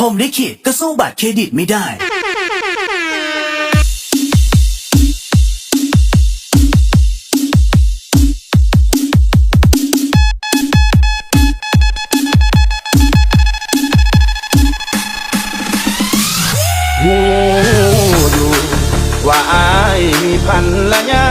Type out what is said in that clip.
ผมลิขิตก็สู้บัตรเครดิตไม่ได้ หูอยู่ว่าอายมีพันละยา